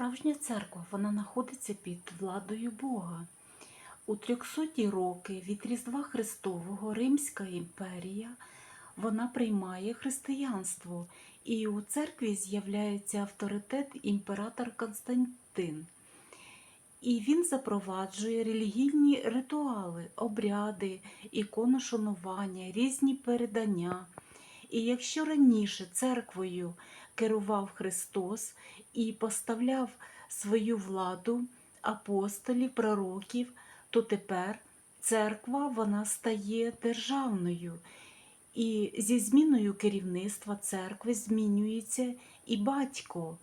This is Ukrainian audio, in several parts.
Справжня церква вона знаходиться під владою Бога. У 300 роки від Різдва Христового Римська імперія вона приймає християнство, і у церкві з'являється авторитет імператор Константин. І він запроваджує релігійні ритуали, обряди, іконошанування, різні передання. І якщо раніше церквою керував Христос і поставляв свою владу апостолів, пророків, то тепер церква вона стає державною. І зі зміною керівництва церкви змінюється і батько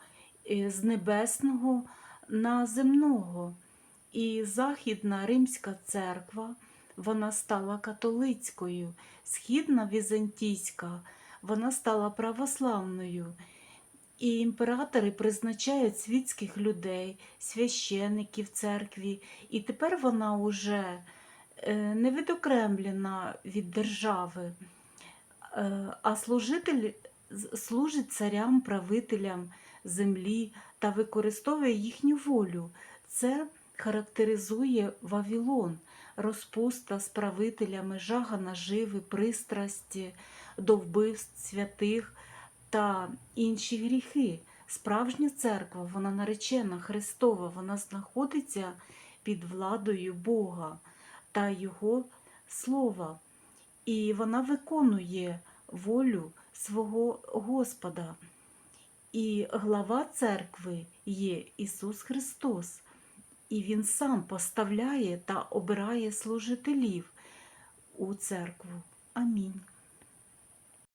е, з небесного на земного. І Західна Римська церква вона стала католицькою, східна візантійська вона стала православною. І імператори призначають світських людей, священиків церкві, і тепер вона уже е, не відокремлена від держави, е, а служитель служить царям, правителям землі та використовує їхню волю. Це характеризує Вавилон, розпуста з правителями, жага наживи, пристрасті до вбивств святих та інші гріхи. Справжня церква, вона наречена Христова, вона знаходиться під владою Бога та Його Слова. І вона виконує волю свого Господа. І глава церкви є Ісус Христос. І Він сам поставляє та обирає служителів у церкву. Амінь.